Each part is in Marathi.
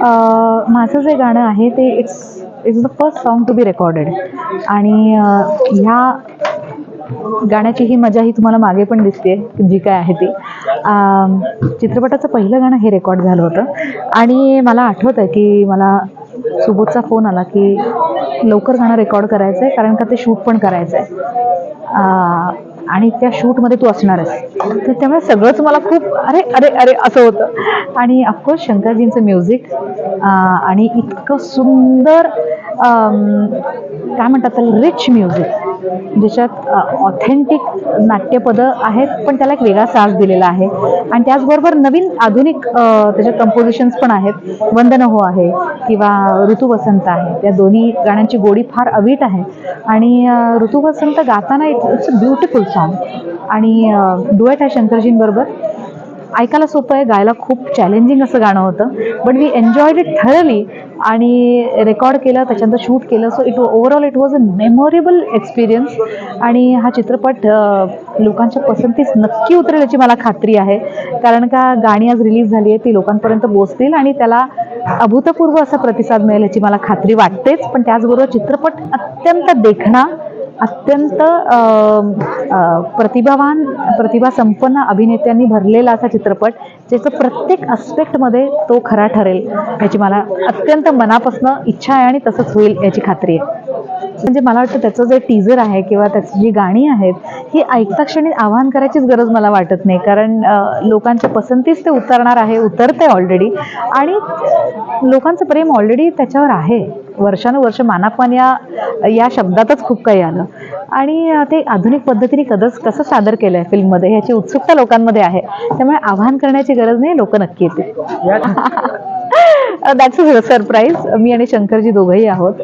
माझं जे गाणं आहे ते it's it's the first song to be recorded आणि ह्या गाण्याची ही मजा ही तुम्हाला मागे पण दिसते जी काय आहे ती. चित्रपटाचं पहिलं गाणं हे रेकॉर्ड झालं होतं. आणि मला आठवतं आहे की मला सुबोधचा फोन आला की लवकर गाणं रेकॉर्ड करायचं आहे कारण का ते शूट पण करायचं आहे आणि त्या शूटमध्ये तू असणार आहेस. तर त्यामुळे सगळंच मला खूप अरे अरे अरे असं होतं. आणि ऑफकोर्स शंकरजींचं म्युझिक आणि इतकं सुंदर काय म्हणतात त्याला रिच म्युझिक ज्याच्यात ऑथेंटिक नाट्यपदं आहेत पण त्याला एक वेगळा साज दिलेला आहे. आणि त्याचबरोबर नवीन आधुनिक त्याच्यात कंपोजिशन्स पण आहेत. वंदन हो आहे किंवा ऋतू वसंत आहे. त्या दोन्ही गाण्यांची गोडी फार अवीट आहे. आणि अ, ऋतू वसंत गाताना इट्स अ ब्युटिफुल सॉन्ग आणि डुएट आहे शंकरजींबरोबर. ऐकायला सोपं आहे गायला खूप चॅलेंजिंग असं गाणं होतं. But we enjoyed it thoroughly आणि रेकॉर्ड केलं त्याच्यानंतर शूट केलं. So it overall it was a memorable experience आणि हा चित्रपट लोकांच्या पसंतीस नक्की उतरेल याची मला खात्री आहे. कारण का गाणी आज रिलीज झाली आहे ती लोकांपर्यंत पोचतील आणि त्याला अभूतपूर्व असा प्रतिसाद मिळेल याची मला खात्री वाटतेच. पण त्याचबरोबर चित्रपट अत्यंत देखणा अत्यंत प्रतिभावान प्रतिभा संपन्न अभिनेत्यांनी भरलेला असा चित्रपट ज्याचं प्रत्येक अस्पेक्टमध्ये तो खरा ठरेल याची मला अत्यंत मनापासनं इच्छा आहे आणि तसंच होईल याची खात्री आहे. म्हणजे मला वाटतं त्याचं जे टीजर आहे किंवा त्याची जी गाणी आहेत ही ऐकता क्षणी आवाहन करायचीच गरज मला वाटत नाही. कारण लोकांच्या पसंतीच ते उतरणार आहे उतरते ऑलरेडी आणि लोकांचं प्रेम ऑलरेडी त्याच्यावर आहे. वर्षानुवर्ष मानापमान या या शब्दातच खूप काही आलं. आणि ते आधुनिक पद्धतीने कदच कसं सादर केलं आहे फिल्ममध्ये ह्याची उत्सुकता लोकांमध्ये आहे. त्यामुळे आवाहन करण्याची गरज नाही लोक नक्की येतील. दॅट्स अ सरप्राईज मी आणि शंकरजी दोघंही आहोत.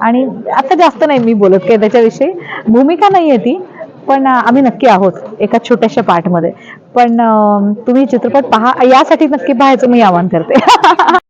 आणि आता जास्त नाही मी बोलत काय त्याच्याविषयी. भूमिका नाही आहे ती पण आम्ही नक्की आहोत एका छोट्याशा पार्टमध्ये पण तुम्ही चित्रपट पहा यासाठी नक्की पाहायचं मी आवाहन करते.